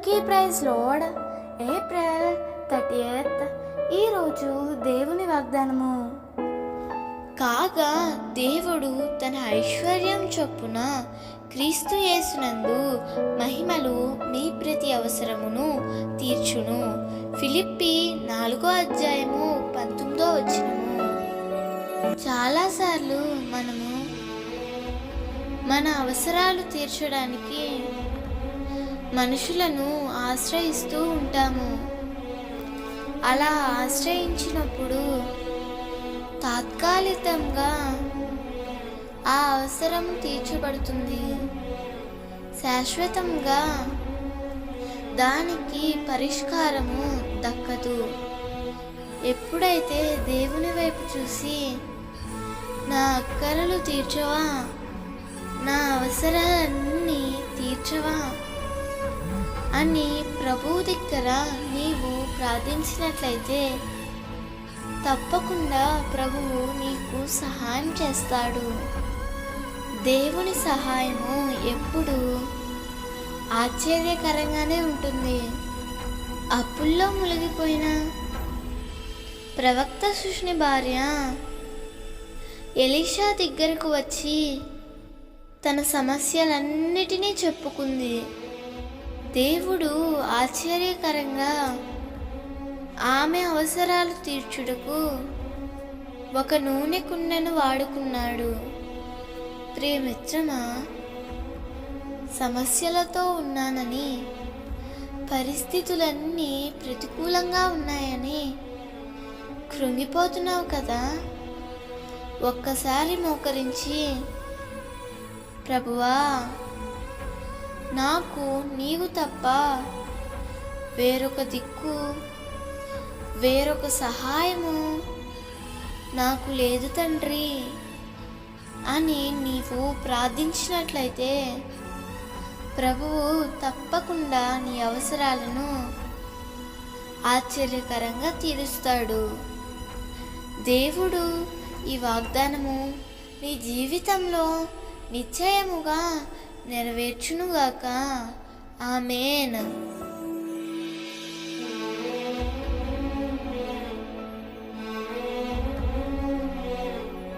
అందరికీ praise Lord. April thirty eighth ఈరోజు దేవుని వాగ్దానము. కాగా దేవుడు తన ఐశ్వర్యం చొప్పున క్రీస్తు యేసునందు మహిమలు మీ ప్రతి అవసరమును తీర్చును. ఫిలిప్పి నాలుగో అధ్యాయము పంతొమ్మిదో వచ్చినము చాలాసార్లు మనము మన అవసరాలు తీర్చడానికి మనుషులను ఆశ్రయిస్తూ ఉంటాము. అలా ఆశ్రయించినప్పుడు తాత్కాలికంగా ఆ అవసరం తీర్చబడుతుంది. శాశ్వతంగా దానికి పరిష్కారము దక్కదు. ఎప్పుడైతే దేవుని వైపు చూసి నా అక్కరలు తీర్చవా? నా అవసరాలన్నీ తీర్చవా? అని ప్రభువు దగ్గర నీవు ప్రార్థించినట్లయితే తప్పకుండా ప్రభువు నీకు సహాయం చేస్తాడు. దేవుని సహాయము ఎప్పుడు ఆశ్చర్యకరంగానే ఉంటుంది. అప్పుల్లో మునిగిపోయిన ప్రవక్త సుష్ని భార్య ఎలీషా దగ్గరకు వచ్చి తన సమస్యలన్నిటినీ చెప్పుకుంది. దేవుడు ఆశ్చర్యకరంగా ఆమె అవసరాలు తీర్చుటకు ఒక నూనె కుండను వాడుకున్నాడు. ప్రియమిత్రమా సమస్యలతో ఉన్నానని పరిస్థితులన్నీ ప్రతికూలంగా ఉన్నాయని కృంగిపోతున్నావు కదా? ఒక్కసారి మోకరించి ప్రభువా నాకు నీవు తప్ప వేరొక దిక్కు వేరొక సహాయము నాకు లేదు తండ్రి అని నీవు ప్రార్థించినట్లయితే ప్రభువు తప్పకుండా నీ అవసరాలను ఆశ్చర్యకరంగా తీరుస్తాడు. దేవుడు ఈ వాగ్దానము నీ జీవితంలో నిశ్చయముగా నెరవేర్చునుగాక. ఆమెన్.